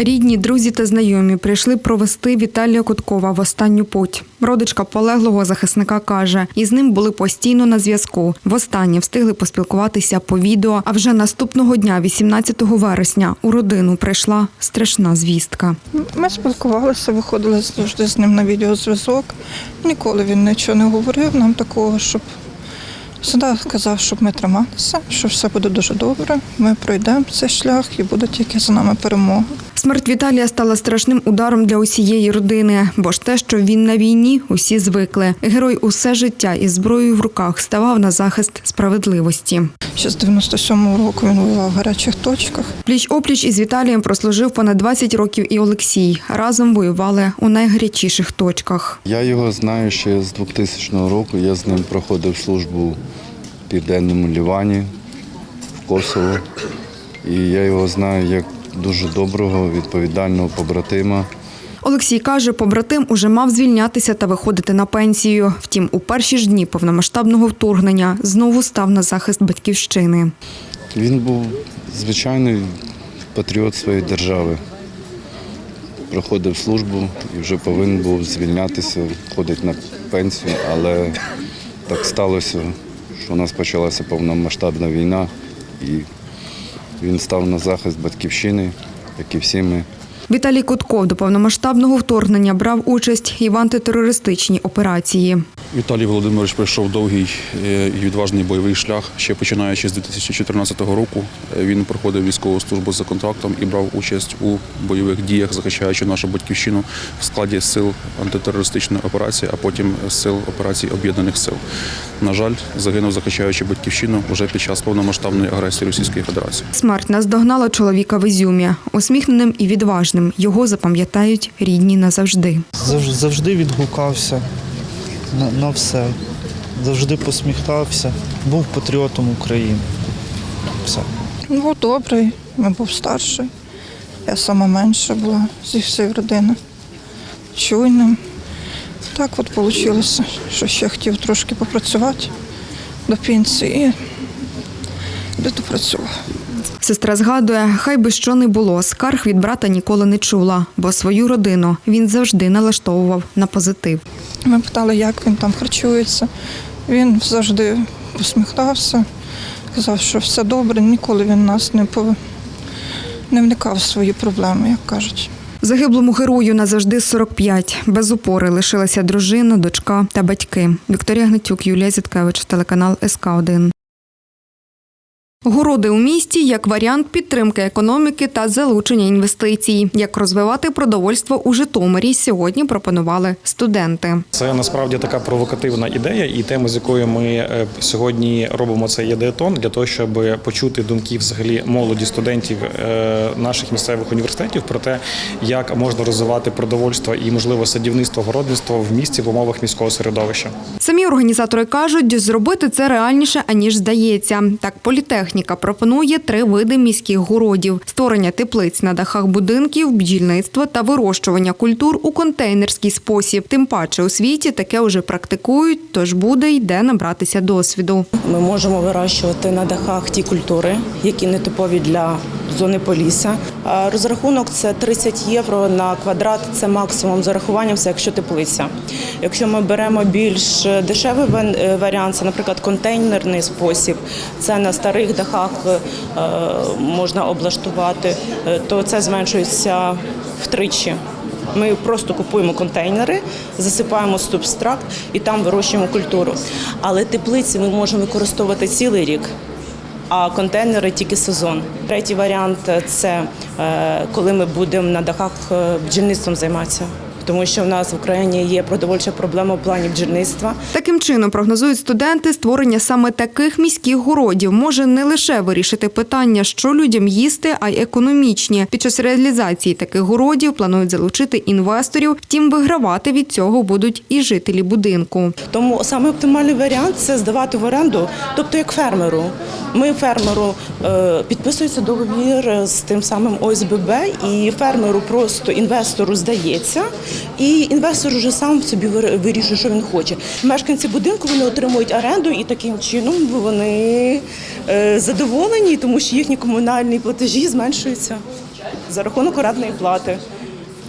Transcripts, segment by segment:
Рідні, друзі та знайомі прийшли провести Віталія Куткова в останню путь. Родичка полеглого захисника каже, із ним були постійно на зв'язку. Востаннє встигли поспілкуватися по відео. А вже наступного дня, 18 вересня, у родину прийшла страшна звістка. Ми спілкувалися, виходили завжди з ним на відеозв'язок. Ніколи він нічого не говорив нам такого, щоб завжди казав, щоб ми трималися, що все буде дуже добре. Ми пройдемо цей шлях і буде тільки за нами перемога. Смерть Віталія стала страшним ударом для усієї родини, бо ж те, що він на війні, усі звикли. Герой усе життя із зброєю в руках ставав на захист справедливості. Ще з 97-го року він воював в гарячих точках. Пліч опліч із Віталієм прослужив понад 20 років і Олексій. Разом воювали у найгарячіших точках. Я його знаю ще з 2000 року. Я з ним проходив службу південному Лівані, в Косово. І я його знаю як дуже доброго, відповідального побратима. Олексій каже, побратим уже мав звільнятися та виходити на пенсію. Втім, у перші ж дні повномасштабного вторгнення знову став на захист батьківщини. Він був звичайний патріот своєї держави. Проходив службу і вже повинен був звільнятися, ходить на пенсію, але так сталося, що у нас почалася повномасштабна війна, і він став на захист батьківщини, як і всі ми. Віталій Кутков до повномасштабного вторгнення брав участь і в антитерористичній операції. Віталій Володимирович пройшов довгий е, і відважний бойовий шлях. Ще починаючи з 2014 року, Е, він проходив військову службу за контрактом і брав участь у бойових діях, захищаючи нашу батьківщину в складі сил антитерористичної операції, а потім сил операцій об'єднаних сил. На жаль, загинув захищаючи батьківщину вже під час повномасштабної агресії Російської Федерації. Смерть наздогнала чоловіка в Ізюмі. Усміхненим і відважним його запам'ятають рідні назавжди. Завж- завжди відгукався на, на все, завжди посміхався, був патріотом України. Все. Був добрий, він був старший. Я сама менша була зі всієї родини. Чуйним. Так от вийшло, що ще хотів трошки попрацювати до пенсії і де допрацював. Сестра згадує, хай би що не було, скарг від брата ніколи не чула, бо свою родину він завжди налаштовував на позитив. Ми питали, як він там харчується. Він завжди посміхався, казав, що все добре, ніколи він нас не, пов... не вникав в свої проблеми, як кажуть. Загиблому герою назавжди 45. Без опори лишилася дружина, дочка та батьки. Вікторія Гнатюк, Юлія Зіткевич, телеканал СК 1 Городи у місті як варіант підтримки економіки та залучення інвестицій. Як розвивати продовольство у Житомирі сьогодні пропонували студенти. Це насправді така провокативна ідея, і тема, з якою ми е, сьогодні робимо цей єдеатон, для того, щоб почути думки взагалі молоді студентів е, наших місцевих університетів про те, як можна розвивати продовольство і можливо садівництво, городництво в місті в умовах міського середовища. Самі організатори кажуть, зробити це реальніше аніж здається. Так, політехніка пропонує три види міських городів: створення теплиць на дахах будинків, бджільництво та вирощування культур у контейнерський спосіб. Тим паче у світі таке вже практикують, тож буде йде набратися досвіду. Ми можемо вирощувати на дахах ті культури, які не типові для зони полісся. Розрахунок це 30 євро на квадрат. Це максимум з урахуванням, все, якщо теплиця. Якщо ми беремо більш дешевий е, варіант, це, наприклад, контейнерний спосіб, це на старих дахах е, можна облаштувати, е, то це зменшується втричі. Ми просто купуємо контейнери, засипаємо субстракт і там вирощуємо культуру. Але теплиці ми можемо використовувати цілий рік, а контейнери тільки сезон. Третій варіант це е, коли ми будемо на дахах е, бджільництвом займатися. Тому що в нас в Україні є продовольча проблема в плані бджільництва. Таким чином прогнозують студенти, створення саме таких міських городів може не лише вирішити питання, що людям їсти, а й економічні. Під час реалізації таких городів планують залучити інвесторів. Втім, вигравати від цього будуть і жителі будинку. Тому саме оптимальний варіант це здавати в оренду, тобто як фермеру. Ми фермеру е, підписується договір з тим самим ОСББ, і фермеру просто інвестору здається, і інвестор вже сам собі вирішує, що він хоче. Мешканці будинку вони отримують оренду, і таким чином вони е, задоволені, тому що їхні комунальні платежі зменшуються. за рахунок орендної плати.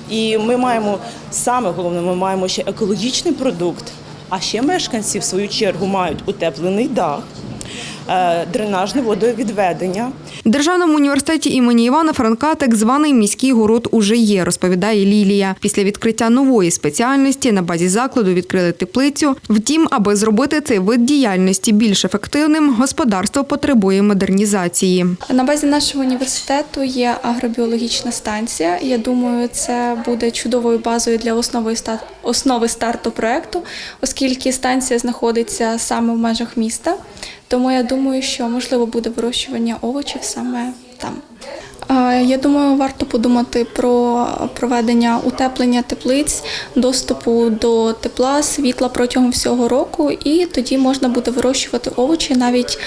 І ми маємо саме головне, ми маємо ще екологічний продукт. А ще мешканці, в свою чергу, мають утеплений дах, дренажне водовідведення. В Державному університеті імені Івана Франка так званий міський город уже є, розповідає Лілія. Після відкриття нової спеціальності на базі закладу відкрили теплицю. Втім, аби зробити цей вид діяльності більш ефективним, господарство потребує модернізації. На базі нашого університету є агробіологічна станція. Я думаю, це буде чудовою базою для основи основи старту проекту, оскільки станція знаходиться саме в межах міста. Тому я думаю, що можливо буде вирощування овочів саме там. Я думаю, варто подумати про проведення утеплення теплиць, доступу до тепла, світла протягом всього року, і тоді можна буде вирощувати овочі навіть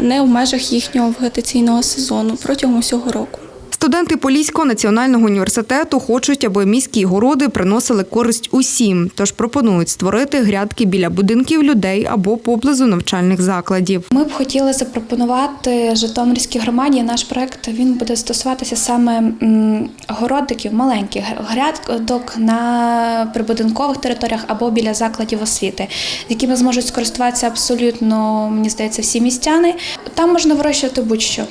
не в межах їхнього вегетаційного сезону протягом всього року. Студенти Поліського національного університету хочуть, аби міські городи приносили користь усім, тож пропонують створити грядки біля будинків людей або поблизу навчальних закладів. Ми б хотіли запропонувати Житомирській громаді. Наш проект він буде стосуватися саме городиків, маленьких грядок на прибудинкових територіях або біля закладів освіти, якими зможуть скористуватися абсолютно, мені здається, всі містяни. Там можна вирощувати будь-що.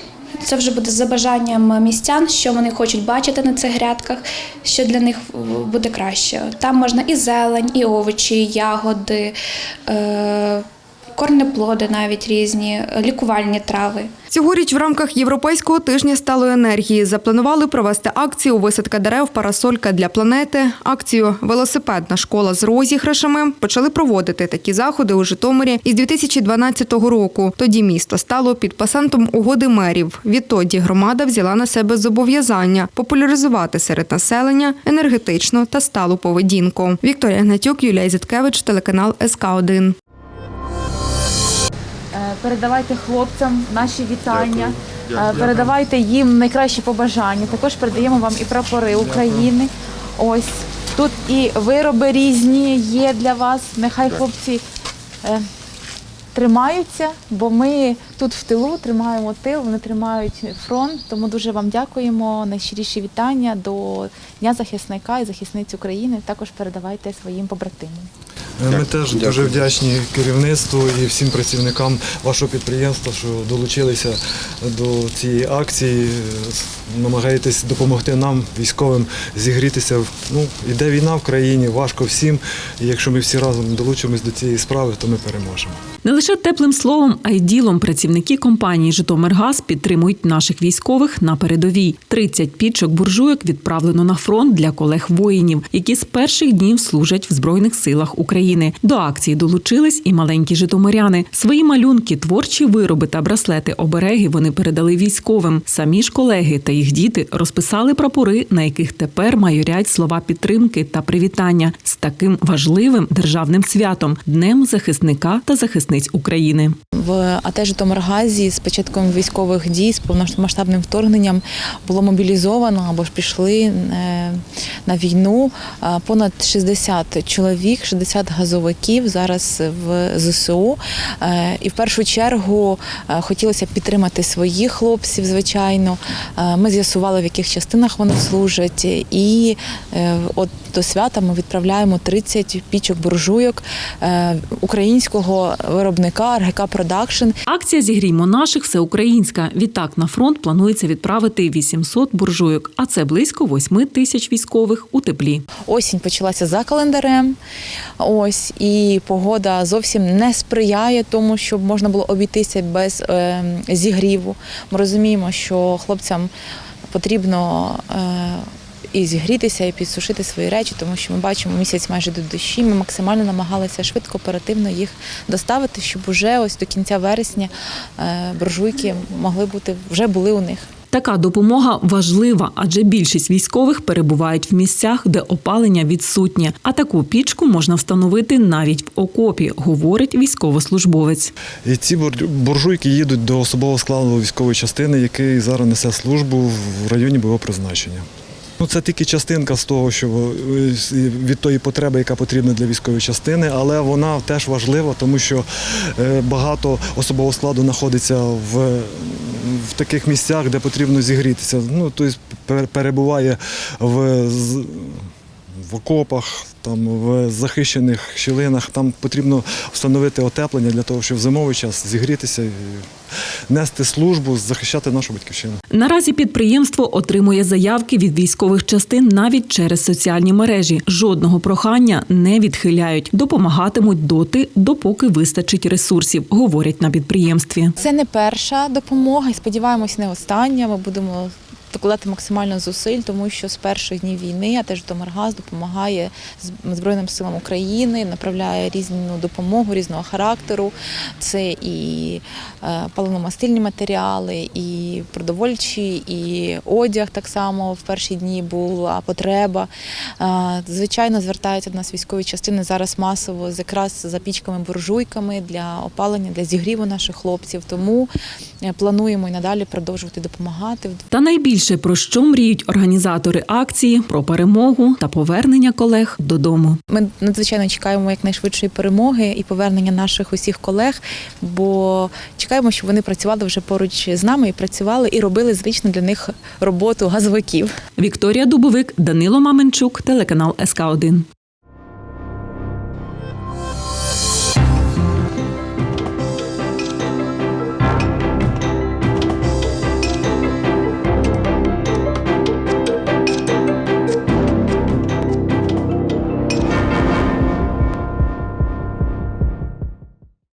Це вже буде за бажанням містян, що вони хочуть бачити на цих грядках, що для них буде краще. Там можна і зелень, і овочі, і ягоди. Е- корнеплоди навіть різні, лікувальні трави. Цьогоріч в рамках Європейського тижня сталої енергії запланували провести акцію «Висадка дерев парасолька для планети». Акцію «Велосипедна школа з розіграшами» почали проводити такі заходи у Житомирі із 2012 року. Тоді місто стало підписантом угоди мерів. Відтоді громада взяла на себе зобов'язання популяризувати серед населення енергетичну та сталу поведінку. Вікторія Гнатюк, Юлія Зіткевич, телеканал СК 1 Е, Передавайте хлопцям наші вітання, Е, передавайте їм найкращі побажання. Також передаємо вам і прапори України. Ось тут і вироби різні є для вас. Нехай хлопці е, тримаються, бо ми тут в тилу тримаємо тил, вони тримають фронт. Тому дуже вам дякуємо. Найщиріші вітання до Дня захисника і захисниць України. Також передавайте своїм побратимам. Ми теж дуже вдячні керівництву і всім працівникам вашого підприємства, що долучилися до цієї акції. Намагаєтесь допомогти нам, військовим, зігрітися. Ну, іде війна в країні, важко всім. І якщо ми всі разом долучимось до цієї справи, то ми переможемо. Не лише теплим словом, а й ділом працівники компанії Житомиргаз підтримують наших військових на передовій. 30 пічок буржуйок відправлено на фронт для колег воїнів, які з перших днів служать в збройних силах України. До акції долучились і маленькі житомиряни. Свої малюнки, творчі вироби та браслети обереги вони передали військовим. Самі ж колеги та їх діти розписали прапори, на яких тепер майорять слова підтримки та привітання з таким важливим державним святом Днем захисника та захисниць України. В АТ Житомиргазі з початком військових дій з повномасштабним вторгненням було мобілізовано або ж пішли е, на війну е, понад 60 чоловік, 60 газовиків зараз в ЗСУ. Е, І в першу чергу хотілося підтримати своїх хлопців, звичайно. Е, Ми з'ясували, в яких частинах вони служать, і е, от до свята ми відправляємо 30 пічок буржуйок е, українського виробника РГК Продакшн. Акція Зігріймо наших всеукраїнська. Відтак на фронт планується відправити 800 буржуйок, а це близько 8 тисяч військових у теплі. Осінь почалася за календарем. Ось і погода зовсім не сприяє тому, щоб можна було обійтися без е, зігріву. Ми розуміємо, що хлопцям потрібно. Е, і зігрітися, і підсушити свої речі, тому що ми бачимо місяць майже до дощі. Ми максимально намагалися швидко, оперативно їх доставити, щоб уже ось до кінця вересня е, буржуйки могли бути вже були у них. Така допомога важлива, адже більшість військових перебувають в місцях, де опалення відсутнє. А таку пічку можна встановити навіть в окопі, говорить військовослужбовець. І ці бур- буржуйки їдуть до особового складу військової частини, який зараз несе службу в районі бойового призначення. Ну, це тільки частинка з того, що від тої потреби, яка потрібна для військової частини, але вона теж важлива, тому що е, багато особового складу знаходиться в, в таких місцях, де потрібно зігрітися. Ну, тобто пер- перебуває в, в окопах, там, в захищених щілинах. Там потрібно встановити отеплення для того, щоб в зимовий час зігрітися, і нести службу, захищати нашу батьківщину. Наразі підприємство отримує заявки від військових частин навіть через соціальні мережі. Жодного прохання не відхиляють. Допомагатимуть доти, допоки вистачить ресурсів, говорять на підприємстві. Це не перша допомога, і сподіваємось, не остання. Ми будемо докладати максимально зусиль, тому що з перших днів війни а теж Житомиргаз допомагає Збройним силам України, направляє різну допомогу різного характеру. Це і е, паливно-мастильні матеріали, і продовольчі, і одяг так само в перші дні була потреба. Е, Звичайно, звертаються до нас військові частини зараз масово з- якраз за пічками-буржуйками для опалення, для зігріву наших хлопців. Тому е, плануємо і надалі продовжувати допомагати. Та найбільше про що мріють організатори акції про перемогу та повернення колег додому. Ми надзвичайно чекаємо якнайшвидшої перемоги і повернення наших усіх колег, бо чекаємо, щоб вони працювали вже поруч з нами і працювали і робили звичну для них роботу газовиків. Вікторія Дубовик, Данило Маменчук, телеканал СК 1